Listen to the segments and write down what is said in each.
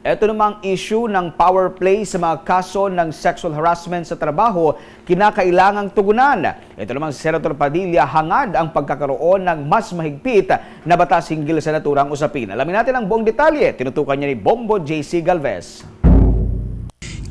Ito namang issue ng power play sa mga kaso ng sexual harassment sa trabaho, kinakailangang tugunan. Ito namang si Senator Padilla hangad ang pagkakaroon ng mas mahigpit na batas hinggil sa naturang usapin. Alamin natin ang buong detalye. Tinutukan niya ni Bombo JC Galvez.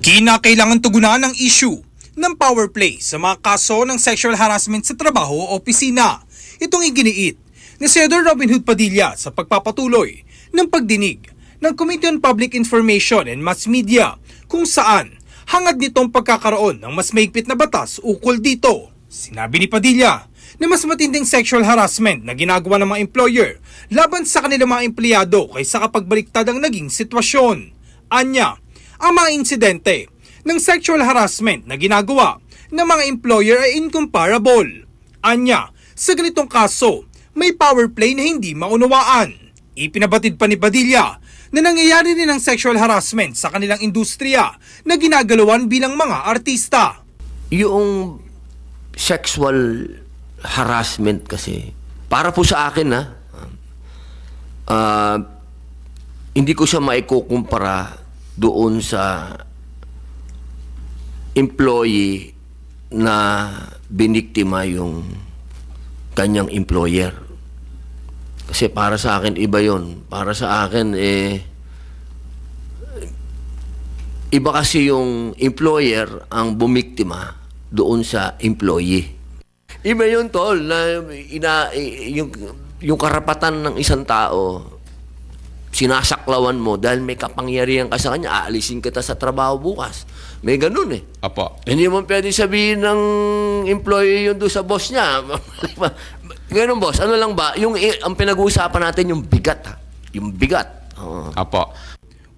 Kinakailangan tugunan ang issue ng power play sa mga kaso ng sexual harassment sa trabaho o opisina. Itong iginiit ni Senador Robin Hood Padilla sa pagpapatuloy ng pagdinig ng Committee on Public Information and Mass Media kung saan hangad nitong pagkakaroon ng mas mahigpit na batas ukol dito. Sinabi ni Padilla na mas matinding sexual harassment na ginagawa ng mga employer laban sa kanilang mga empleyado kaysa kapag baliktad ang naging sitwasyon. Anya, ang mga insidente ng sexual harassment na ginagawa ng mga employer ay incomparable. Anya, sa ganitong kaso, may power play na hindi maunawaan. Ipinabatid pa ni Padilla na nangyayari rin ang sexual harassment sa kanilang industriya na ginagalawan bilang mga artista. Yung sexual harassment kasi, para po sa akin na, ah, hindi ko siya maikukumpara doon sa employee na biniktima yung kanyang employer. Kasi para sa akin, iba yon Para sa akin, eh, iba kasi yung employer ang bumiktima doon sa employee. Iba yun, tol, na ina, yung, yung karapatan ng isang tao, sinasaklawan mo dahil may kapangyarihan ka sa kanya, aalisin kita sa trabaho bukas. May ganun eh. Apo. Hindi mo pwede sabihin ng employee yun doon sa boss niya. ganun, boss. Ano lang ba? Yung, eh, ang pinag-uusapan natin, yung bigat, ha? Yung bigat. Oo. Apo.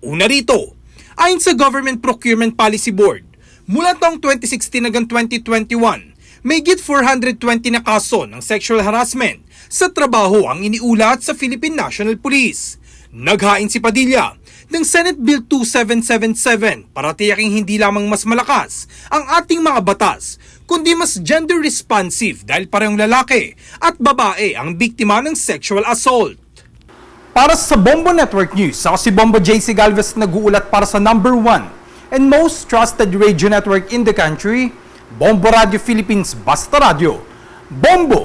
Una rito, ayon sa Government Procurement Policy Board, mula taong 2016 hanggang 2021, may git 420 na kaso ng sexual harassment sa trabaho ang iniulat sa Philippine National Police. Naghain si Padilla ng Senate Bill 2777 para tiyaking hindi lamang mas malakas ang ating mga batas, kundi mas gender responsive dahil parehong lalaki at babae ang biktima ng sexual assault. Para sa Bombo Network News, ako si Bombo JC Galvez nag-uulat para sa number one and most trusted radio network in the country, Bombo Radio Philippines Basta Radio. Bombo!